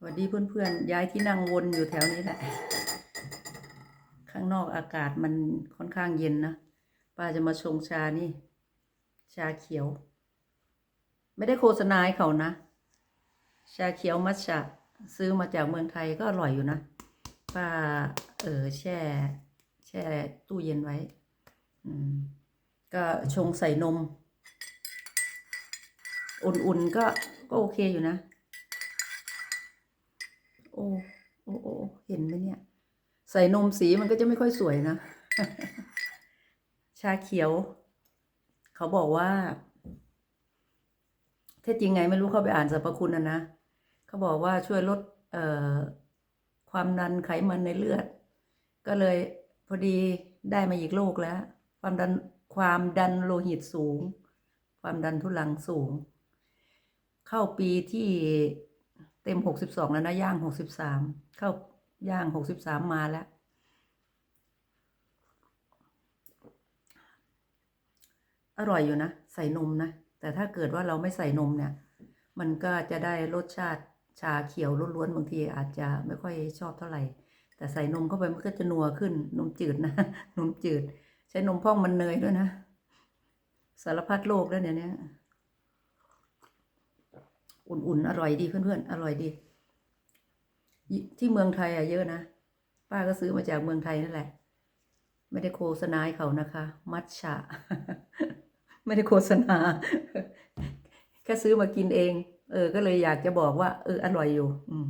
สวัสดีเพื่อนๆย้ายที่นั่งวนอยู่แถวนี้แหละ ข้างนอกอากาศมันค่อนข้างเย็นนะป้าจะมาชงชานี่ ชาเขียว ไม่ได้โฆษณาให้เขานะ ชาเขียวมัทฉะซื้อมาจากเมืองไทยก็อร่อยอยู่นะป้าเออแช่ แช่ตู้เย็นไว้ อืม ก็ชงใส่นม อุ่นๆก็ก็โอเคอยู่นะ อ้โอ้โอ้เห็นไหมเนี่ย ใส่นมสีมันก็จะไม่ค่อยสวยนะ ชาเขียว เขาบอกว่าเท็จจริงไงไม่รู้เข้าไปอ่านสรรพคุณนะนะเขาบอกว่าช่วยลดเอ่อความดันไขมันในเลือด ก็เลยพอดีได้มาอีกโรคแล้ว ความดันความดันโลหิตสูง ความดันทุลังสูง เข้าปีที่ เต็มหกสิบสองแล้วนะย่างหกสิบสามเข้าย่างหกสิบสามมาแล้ว อร่อยอยู่นะ ใส่นมนะ แต่ถ้าเกิดว่าเราไม่ใส่นมเนี่ย มันก็จะได้รสชาติชาเขียวล้วนๆบางทีอาจจะไม่ค่อยชอบเท่าไหร่ แต่ใส่นมเข้าไปมันก็จะนัวขึ้น นมจืดนะ นมจืด ใช้นมพ่องมันเนยด้วยนะ สารพัดโรคแล้วเนี่ยเนี่ย อุ่นๆ อร่อยดีเพื่อนๆ อร่อยดี ที่เมืองไทยอะเยอะนะ ป้าก็ซื้อมาจากเมืองไทยนั่นแหละ ไม่ได้โฆษณาเขานะคะ มัทฉะ ไม่ได้โฆษณา แค่ซื้อมากินเอง เออ ก็เลยอยากจะบอกว่า เออ อร่อยอยู่ อืม